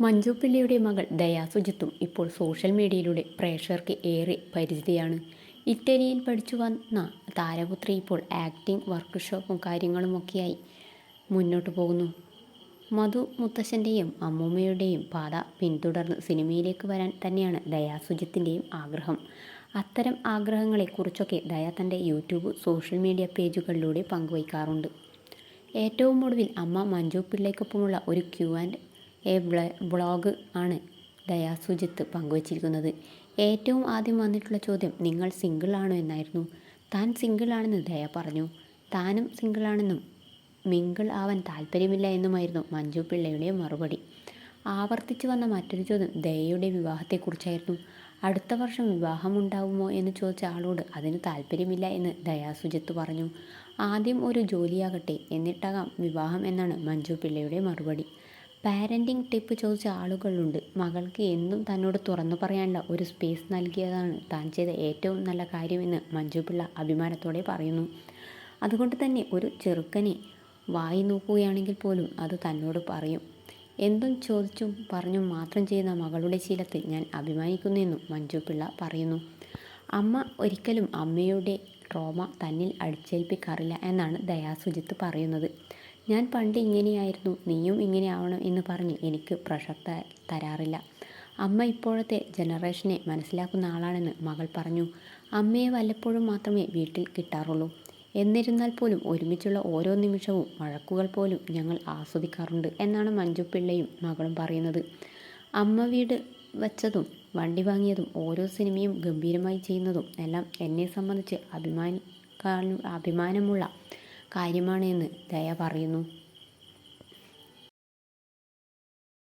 മഞ്ജു പിള്ളയുടെ മകൾ ദയാ സുജിത്തും ഇപ്പോൾ സോഷ്യൽ മീഡിയയിലൂടെ പ്രേക്ഷകർക്ക് ഏറെ പരിചിതയാണ്. ഇറ്റലിയിൽ പഠിച്ചു വന്ന താരപുത്രി ഇപ്പോൾ ആക്ടിംഗ് വർക്ക്ഷോപ്പും കാര്യങ്ങളുമൊക്കെയായി മുന്നോട്ട് പോകുന്നു. മധു മുത്തശ്ശന്റെയും അമ്മൂമ്മയുടെയും പാത പിന്തുടർന്ന് സിനിമയിലേക്ക് വരാൻ തന്നെയാണ് ദയാ സുജിത്തിന്റെയും ആഗ്രഹം. അത്തരം ആഗ്രഹങ്ങളെക്കുറിച്ചൊക്കെ ദയ തന്റെ യൂട്യൂബ് സോഷ്യൽ മീഡിയ പേജുകളിലൂടെ പങ്കുവയ്ക്കാറുണ്ട്. ഏറ്റവും ഒടുവിൽ അമ്മ മഞ്ജു പിള്ളയ്ക്കൊപ്പമുള്ള ഒരു ക്യൂ ആൻഡ് എ ബ്ലോഗ് ആണ് ദയാ സുജിത്ത് പങ്കുവച്ചിരിക്കുന്നത്. ഏറ്റവും ആദ്യം വന്നിട്ടുള്ള ചോദ്യം നിങ്ങൾ സിംഗിൾ ആണോ എന്നായിരുന്നു. താൻ സിംഗിൾ ആണെന്ന് ദയ പറഞ്ഞു. താനും സിംഗിൾ ആണെന്നും മിങ്കിൾ ആവാൻ താല്പര്യമില്ല എന്നുമായിരുന്നു മഞ്ജു പിള്ളയുടെ മറുപടി. ആവർത്തിച്ചു വന്ന മറ്റൊരു ചോദ്യം ദയയുടെ വിവാഹത്തെക്കുറിച്ചായിരുന്നു. അടുത്ത വർഷം വിവാഹമുണ്ടാവുമോ എന്ന് ചോദിച്ച ആളോട് അതിന് താല്പര്യമില്ല എന്ന് ദയാസുജിത്ത് പറഞ്ഞു. ആദ്യം ഒരു ജോലിയാകട്ടെ എന്നിട്ടാകാം വിവാഹം എന്നാണ് മഞ്ജു പിള്ളയുടെ മറുപടി. പാരന്റിങ് ടിപ്പ് ചോദിച്ച ആളുകളുണ്ട്. മകൾക്ക് എന്നും തന്നോട് തുറന്നു പറയാനുള്ള ഒരു സ്പേസ് നൽകിയതാണ്. താൻ ചെയ്ത ഏറ്റവും നല്ല കാര്യമെന്ന് മഞ്ജു പിള്ള അഭിമാനത്തോടെ പറയുന്നു. അതുകൊണ്ട് തന്നെ ഒരു ചെറുക്കനെ വായി നോക്കുകയാണെങ്കിൽ പോലും അത് തന്നോട് പറയും. എന്തും ചോദിച്ചും പറഞ്ഞും മാത്രം ചെയ്യുന്ന മകളുടെ ശീലത്തിൽ ഞാൻ അഭിമാനിക്കുന്നുവെന്നും മഞ്ജു പിള്ള പറയുന്നു. അമ്മ ഒരിക്കലും അമ്മയുടെ ട്രോമ തന്നിൽ അടിച്ചേൽപ്പിക്കാറില്ല എന്നാണ് ദയാസുജിത്ത് പറയുന്നത്. ഞാൻ പണ്ട് ഇങ്ങനെയായിരുന്നു നീയും ഇങ്ങനെ ആവണം എന്ന് പറഞ്ഞ് എനിക്ക് പ്രഷർ തരാറില്ല. അമ്മ ഇപ്പോഴത്തെ ജനറേഷനെ മനസ്സിലാക്കുന്ന ആളാണെന്ന് മകൾ പറഞ്ഞു. അമ്മയെ വല്ലപ്പോഴും മാത്രമേ വീട്ടിൽ കിട്ടാറുള്ളൂ. എന്നിരുന്നാൽ പോലും ഒരുമിച്ചുള്ള ഓരോ നിമിഷവും വഴക്കുകൾ പോലും ഞങ്ങൾ ആസ്വദിക്കാറുണ്ട് എന്നാണ് മഞ്ജു പിള്ളയും മകളും പറയുന്നത്. അമ്മ വീട് വച്ചതും വണ്ടി വാങ്ങിയതും ഓരോ സിനിമയും ഗംഭീരമായി ചെയ്യുന്നതും എല്ലാം എന്നെ സംബന്ധിച്ച് അഭിമാനിക്കാൻ അഭിമാനമുള്ള കാര്യമാണ് എന്ന് ദയ പറയുന്നു.